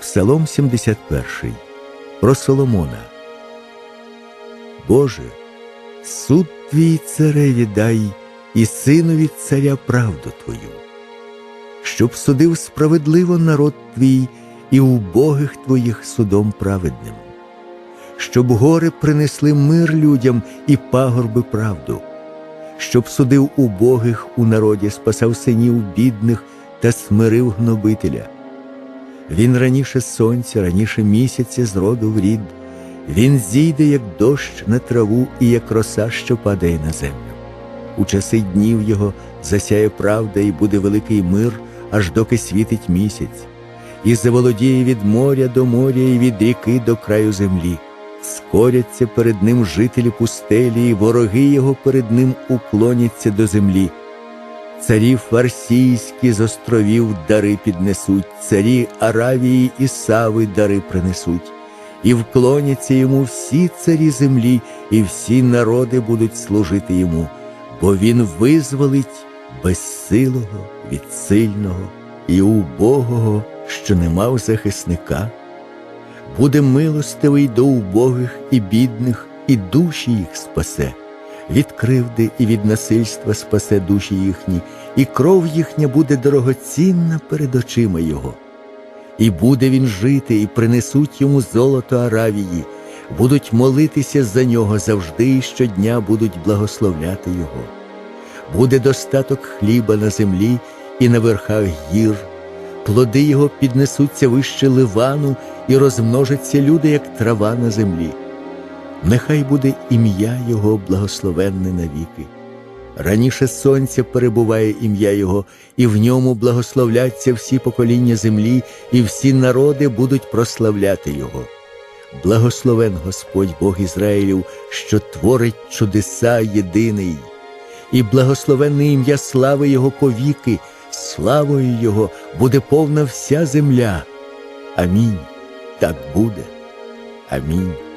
Псалом 71. Про Соломона. Боже, суд твій цареві дай і синові царя правду Твою, щоб судив справедливо народ твій і убогих твоїх судом праведним, щоб гори принесли мир людям і пагорби правду, щоб судив убогих у народі, спасав синів бідних та смирив гнобителя. Він раніше сонця, раніше місяця зроду в рід. Він зійде, як дощ на траву і як роса, що падає на землю. У часи днів його засяє правда і буде великий мир, аж доки світить місяць, і заволодіє від моря до моря і від ріки до краю землі. Скоряться перед ним жителі пустелі, і вороги його перед ним уклоняться до землі. Царі фарсійські з островів дари піднесуть, царі Аравії і Сави дари принесуть, і вклоняться йому всі царі землі, і всі народи будуть служити йому, бо він визволить безсилого від сильного і убогого, що не мав захисника. Буде милостивий до убогих і бідних, і душі їх спасе від кривди і від насильства спасе душі їхні, і кров їхня буде дорогоцінна перед очима Його. І буде він жити, і принесуть йому золото Аравії, будуть молитися за нього завжди і щодня будуть благословляти Його. Буде достаток хліба на землі і на верхах гір, плоди його піднесуться вище ливану, і розмножаться люди, як трава на землі нехай буде ім'я Його благословенне навіки. Раніше сонця перебуває ім'я Його, і в ньому благословляться всі покоління землі, і всі народи будуть прославляти Його. Благословен Господь Бог Ізраїлів, що творить чудеса єдиний, і благословенне ім'я слави Його повіки, славою Його буде повна вся земля. Амінь. Так буде. Амінь.